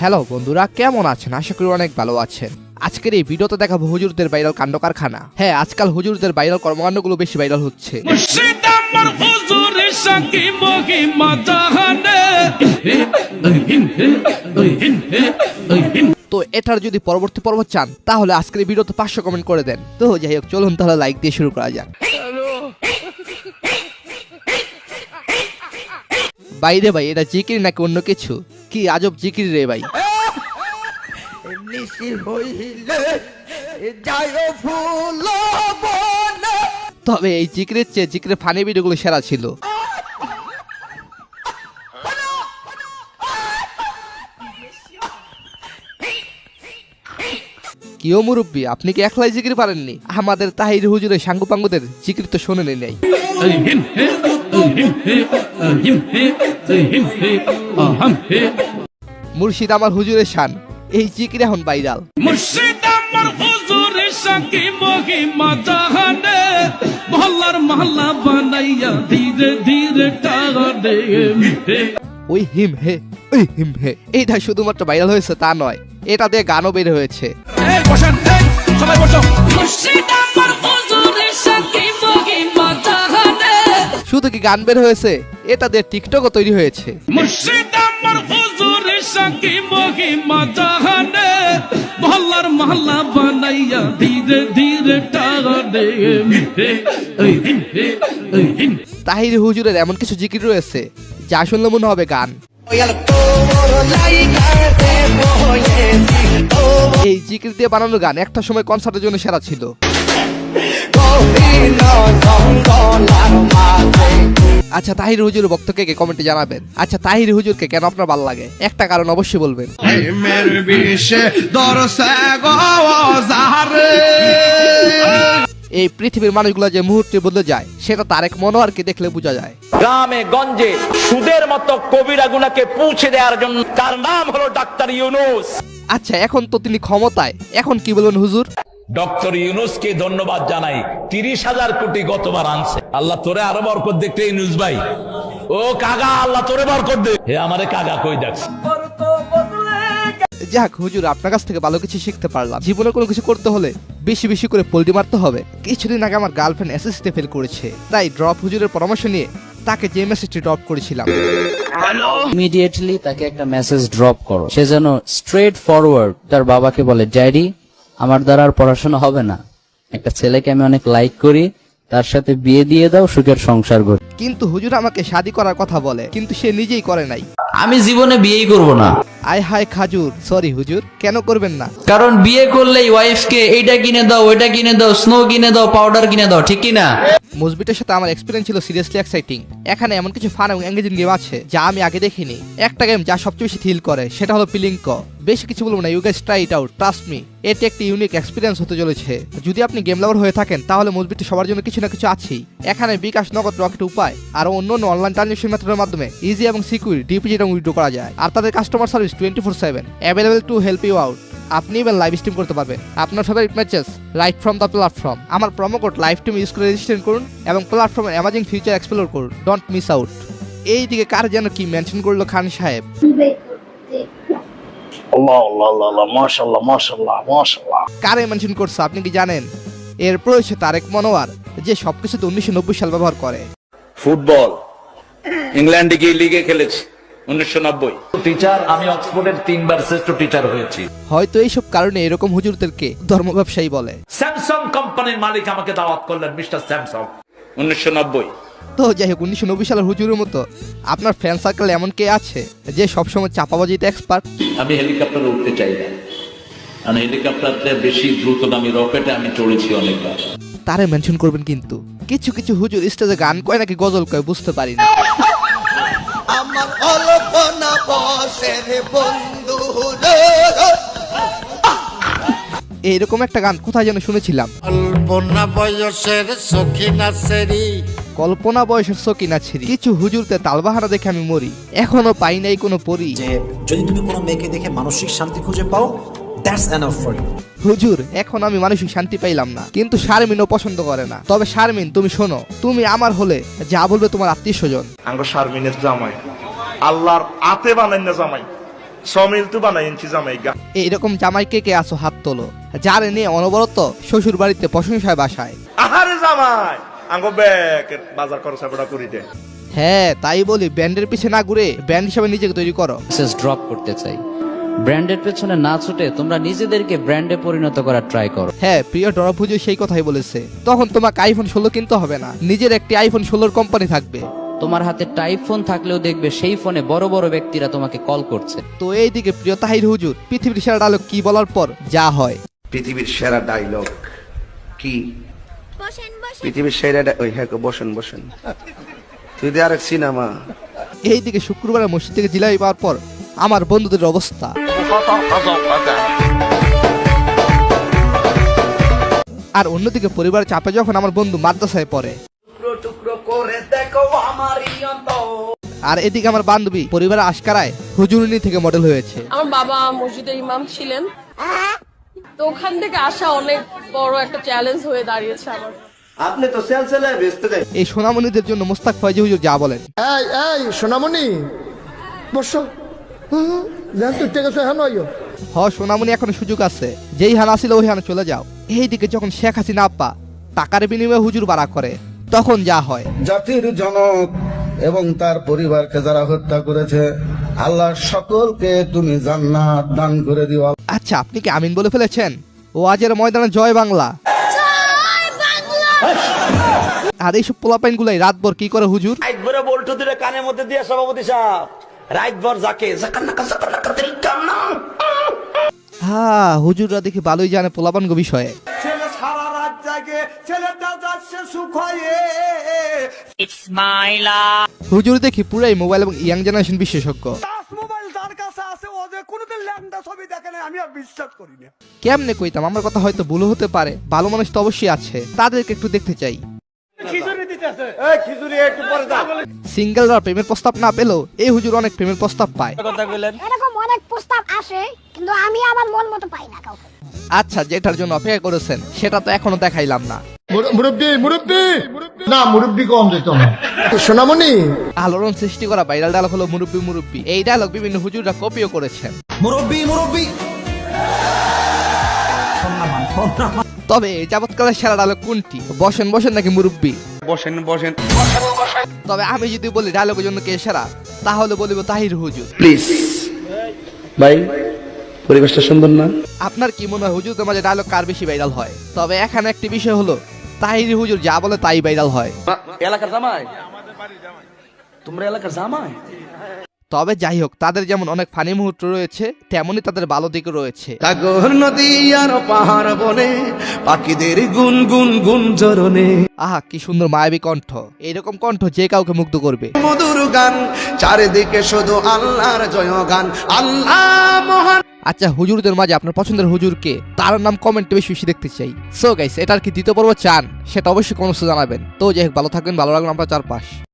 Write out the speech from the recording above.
Hello বন্ধুরা কেমন আছেন? আশা করি অনেক ভালো আছেন। আজকের এই ভিডিওতে দেখাবো হুজুরদের ভাইরাল কাণ্ড কারখানা হ্যাঁ আজকাল হুজুরদের ভাইরাল কর্মকাণ্ডগুলো বেশি ভাইরাল হচ্ছে। তো এটার যদি পরবর্তী পর্ব চান তাহলে আজকের ভিডিওতে পাঁচশো কমেন্ট করে দেন। তো যাই হোক চলুন তাহলে লাইক দিয়ে শুরু করা যাক। বাইরে ভাই এটা জিকির নাকি অন্য কিছু? কি আজব জিকির রে ভাই। নিশি হইলে যায় ফুল বনে। তবে এই জিকিরের চেয়ে জিকিরের ফানি ভিডিওগুলো সেরা ছিল। কিও মুরব্বী আপনি কি একলাই জিকির পারেননি? আমাদের তাহির হুজুরের সাঙ্গু পাঙ্গুদের জিকির তো শোনেনি নেই। মুর্শিদ আমার হুজুরের শান এই জিকির এখন ভাইরাল। মুর্শিদ আমার হুজুরের সাকি মহিমা জাহানে? মহল্লার মহল্লা বানাইয়া ধীরে ধীরে টানে। ওই হিম হে ওই হিম হে এইটা শুধুমাত্র ভাইরাল হয়েছে তা নয় এটা দিয়ে গানও বের হয়েছে। এই বসেন শুধু কি গান বের হয়েছে? এটা দিয়ে টিকটকও তৈরি হয়েছে। মুর্শিদ আমার হুজুরের সাকি মহিমা জাহানে মহল্লার মহল্লা বানাইয়া ধীরে ধীরে তাহির হুজুরের এমন কিছু জিকির রয়েছে যা শুনলে মনে হবে গান। এই জিকির দিয়ে বানানো গান একটা সময় কনসার্টের জন্য সেরা ছিল। আচ্ছা তাহির হুজুর বক্তকে কে কমেন্টে জানাবেন? আচ্ছা তাহির হুজুরকে কেন আপনার ভালো লাগে? একটা কারণ অবশ্যই বলবেন। এই পৃথিবীর মানুষগুলো যে মুহূর্তে বদলে যায় সেটা তারেক মনোয়ারকে দেখলে বোঝা যায়। গ্রামে গঞ্জে সুদের মতো কবিরা গুনাকে পৌঁছে দেওয়ার জন্য তার নাম হলো ডাক্তার ইউনুস। আচ্ছা এখন তো তিনি ক্ষমতায়। এখন কি বলবেন হুজুর? ডক্টর ইউনুসকে ধন্যবাদ জানাই। তিরিশ হাজার কোটি গতবার আনছে। আল্লাহ তোরে আরও বরকত দেখতে ইউনুস ভাই। ও কাগা আল্লাহ তোরে বরকত দে হে আমারে কাগা কই দেখছে যাক হুজুর আপনার কাছ থেকে ভালো কিছু শিখতে পারলাম। জীবনে কোনো কিছু করতে হলে বেশি বেশি করে পোল্টি মারতে হবে। কিছুদিন আগে আমার গার্লফ্রেন্ড এসএসসিতে ফেল করেছে। তাই ড্রপ হুজুরের পরামর্শ নিয়ে তাকে যে মেসেজটি ড্রপ করেছিলাম। ইমিডিয়েটলি তাকে একটা মেসেজ ড্রপ করো। সে যেন স্ট্রেট ফরওয়ার্ড তার বাবাকে বলে ড্যাডি আমার দ্বারা আর পড়াশোনা হবে না। একটা ছেলেকে আমি অনেক লাইক করি তার সাথে বিয়ে দিয়ে দাও সুখের সংসার গড়ি। কিন্তু হুজুর আমাকে শাদি করার কথা বলে কিন্তু সে নিজেই করে নাই। আমি জীবনে বিয়েই করব না। আয় হায় খাজুর সরি হুজুর কেন করবেন না? কারণ বিয়ে করলেই ওয়াইফকে এইটা কিনে দাও ওইটা কিনে দাও স্নো কিনে দাও পাউডার কিনে দাও ঠিক কি না মুজবিটের সাথে আমার এক্সপিরিয়েন্স ছিল সিরিয়াসলি এক্সাইটিং এখানে এমন কিছু ফান এবং এঙ্গেজিং গেম আছে যা আমি আগে দেখিনি। একটা গেম যা সবচেয়ে বেশি থিল করে সেটা হলো পিলিঙ্ক বেশি কিছু বলব না you guys try it out trust me এটি একটি ইউনিক এক্সপিরিয়েন্স হতে চলেছে। যদি আপনি গেম লাভার হয়ে থাকেন, তাহলে মুজবিটি সবার জন্য কিছু না কিছু আছেই। এখানে বিকাশ, নগদ রকেট উপায় আর অন্য অন্য অনলাইন ট্রানজেকশন মেথডের মাধ্যমে ইজি এবং সিকিউর ডিপিজিট এবং উইড্রো করা যায়। আর তাদের customer service twenty four seven available to help you out আপনি এবার লাইভ স্ট্রিম করতে পারবেন। আপনার favourite matches right from the platform আমার promo code live team use করে রেজিস্ট্রেশন করুন এবং প্ল্যাটফর্মের অ্যামাজিং ফিউচার এক্সপ্লোর করুন। ডোন্ট মিস আউট এই দিকে কার যেন কি মেনশন করল খান সাহেব? আল্লাহ আল্লাহ আল্লাহ আল্লাহ মাশাআল্লাহ মাশাআল্লাহ মাশাআল্লাহ। কারে মেনশন করছে আপনি কি জানেন? এরপর হচ্ছে তারেক মনোয়ার যে সবকিছুতে উনিশশো নব্বই সাল ব্যবহার করে। ফুটবল। ইংল্যান্ডে গিয়ে লিগে খেলেছি উনিশশো নব্বই। টিচার আমি অক্সফোর্ডের তিনবার শ্রেষ্ঠ টিচার হয়েছি। হয়তো এইসব কারণে এরকম হুজুরদেরকে ধর্ম ব্যবসায়ী বলে। স্যামসাং কোম্পানির মালিক আমাকে দাওয়াত করলেন মিস্টার স্যামসাং উনিশশো নব্বই। তো যাই হোক উনিশশো নব্বই সালের হুজুরের মতো আপনার ফ্রেন্ড সার্কেল এমন কে আছে যে সবসময় চাপাবাজিতে এক্সপার্ট আমি হেলিকপ্টারে উঠতে চাই না। কারণ হেলিকপ্টারতে বেশি দ্রুতগামী রকেটে আমি চড়েছি অনেকবার। তারে মেনশন করবেন কিন্তু। কিছু কিছু হুজুর স্টেজে গান কয় নাকি গজল কয় বুঝতে পারি না। আমার অল্পনা বসের বন্ধু রে এইরকম একটা গান কোথায় যেন শুনেছিলাম। অল্পনা বয়সের সখিনা সেরি কল্পনা বয়সের সকিনা ছিরি। কিছু হুজুরতে তালবাহারা দেখে আমি মরি। এখনও পাই নাই কোনো পরি। যে যদি তুমি কোনো মেয়েকে দেখে মানসিক শান্তি খুঁজে পাও দ্যাটস এনাফ ফর ইউ হুজুর এখন আমি মানসিক শান্তি পাইলাম না। কিন্তু শারমিনও পছন্দ করে না। তবে শারমিন তুমি শোনো তুমি আমার হলে যা বলবে তোমার আত্মীয় স্বজন আঙ্গ শারমিনের জামাই। আল্লাহর আতে বানাই না জামাই। সমিল তু বানাই ইঞ্চি জামাইগা এইরকম জামাই কে কে আসো হাত তোলো। যার নিয়ে অনবরত শ্বশুর বাড়িতে প্রশংসায় বাসায়। আহারে জামাই! আঙ্গো ব্যাগ বাজার খরচ বড় করি হ্যাঁ তাই বলি ব্যান্ডের পিছে না ঘুরে ব্যান্ড হিসাবে নিজেকে তৈরি করো। মেসেজ ড্রপ করতে চাই। ব্র্যান্ডের পেছনে না ছুটে তোমরা নিজেদেরকে ব্র্যান্ডে পরিণত করার ট্রাই করো। হ্যাঁ প্রিয় ডরাভুজু সেই কথাই বলেছে। তখন তোমাকে আইফোন ষোলো কিনতে হবে না। নিজের একটি আইফোন ষোলোর কোম্পানি থাকবে। তোমার হাতে টাইপ ফোন থাকলেও দেখবে সেই ফোনে বড় বড় ব্যক্তিরা তোমাকে কল করছে। তো এইদিকে প্রিয় তাহির হুজুর পৃথিবীর সেরা ডায়লগ কি বলার পর যা হয়। পৃথিবীর সেরা ডায়লগ কি? পৃথিবীর সেরা ওই হ্যাঁ বসেন বসেন। তুই দে আরেক সিনেমা। এইদিকে শুক্রবারে মসজিদ থেকে জিলাপি পাওয়ার পর আমার বন্ধুদের অবস্থা। আর অন্যদিকে পরিবারের চাপে যখন আমার বন্ধু মাদ্রাসায় পড়ে। আর এদিকে আমার বান্ধবী পরিবারের আশকারায় হুজুরনি থেকে মডেল হয়েছে। আমার বাবা মসজিদের ইমাম ছিলেন। তো ওখান থেকে আসা অনেক বড় একটা চ্যালেঞ্জ হয়ে দাঁড়িয়েছে আমার। আপনি তো সেল সেলে বেচতে দেয় এই সোনামণিদের জন্য মোস্তাক ফয়জি হুজুর যা বলেন। এই এই সোনামণি বসো। জান তুই টেকে হ্যাঁ নয় হ সোনামণি এখন সুযোগ আছে। যেই হান আসিল ওই হানে চলে যাও। এইদিকে যখন শেখ হাসিনা আপ্পা টাকার বিনিময়ে হুজুর বাড়া করে তখন যা হয়। জাতির জনক এবং তার পরিবারকে যারা হত্যা করেছে আল্লাহ সকলকে তুমি জান্নাত দান করে দিও। আচ্ছা আপনি কি আমিন বলে ফেলেছেন? ওয়াজের ময়দানে জয় বাংলা। আর এইসব পোলাপাইন গুলাই রাতভর কি করে হুজুর? বল্টু দিলে কানের মধ্যে দিয়ে সভাপতি সাহেব রাইট ভর যাকে হ্যাঁ হুজুররা দেখি ভালোই জানে পোলাপান গো বিষয়ে। ছেলে সারা রাত জাগে ছেলেটা যাচ্ছে সুখ হয়ে হুজুর দেখি পুরাই মোবাইল এবং ইয়াং জেনারেশন বিশেষজ্ঞ। কেমনে কইতাম আমার কথা হয়তো ভুল হতে পারে ভালো মানুষ তো অবশ্যই আছে তাদেরকে একটু দেখতে চাই। এই খিচুড়ি একটু পরে দাও। সিঙ্গেলরা প্রেমের প্রস্তাব না পেলেও এই হুজুর অনেক প্রেমের প্রস্তাব পায়। এরকম অনেক প্রস্তাব আসে কিন্তু আমি আমার মন মতো পাই না কাউকে। আচ্ছা যেটার জন্য অপেক্ষা করেছেন সেটা তো এখনও দেখাইলাম না। মুরব্বী মুরব্বী! না মুরব্বী কম যেত না। সোনামণি! আলোড়ন সৃষ্টি করা ভাইরাল ডায়লগ হলো মুরব্বি মুরব্বি। এই ডায়লগ বিভিন্ন হুজুররা কপিও করেছেন। মুরব্বী মুরব্বী! তবে যাবৎকালের সেরা ডায়লগ কোনটি? বসেন বসেন নাকি মুরব্বি? বসেন বসেন। তবে আমি যদি বলি ডায়লগের জন্য কে সেরা তাহলে বলিব তাহির হুজুর। প্লিজ ভাই পরিবেশটা সুন্দর না? আপনার কি মনে হয় হুজুরদের মাঝে ডায়লগ কার বেশি ভাইরাল হয়? তবে এখানে একটি বিষয় হলো তাহির হুজুর যা বলে তাই ভাইরাল হয়। এলাকার জামাই? তোমরা এলাকার জামাই? তবে যাই হোক তাদের যেমন অনেক ফানি মুহূর্ত রয়েছে তেমনই তাদের ভালো দিকও রয়েছে। সাগর নদী আর পাহাড় বনে পাখিদের গুন গুন গুন চরণে আহা কি সুন্দর মায়াবী কণ্ঠ। এইরকম কণ্ঠ যে কাউকে মুগ্ধ করবে। মধুর গান চারিদিকে শুধু আল্লাহর জয় গান আল্লাহ মহান আচ্ছা হুজুরদের মাঝে আপনার পছন্দের হুজুরকে তার নাম কমেন্টে বেশি বেশি দেখতে চাই। সো গাইস এটার কি দ্বিতীয় পর্ব চান? সেটা অবশ্যই কমেন্টসে জানাবেন। তো যাই হোক, ভালো থাকবেন, ভালো লাগবেন আপনার চারপাশ।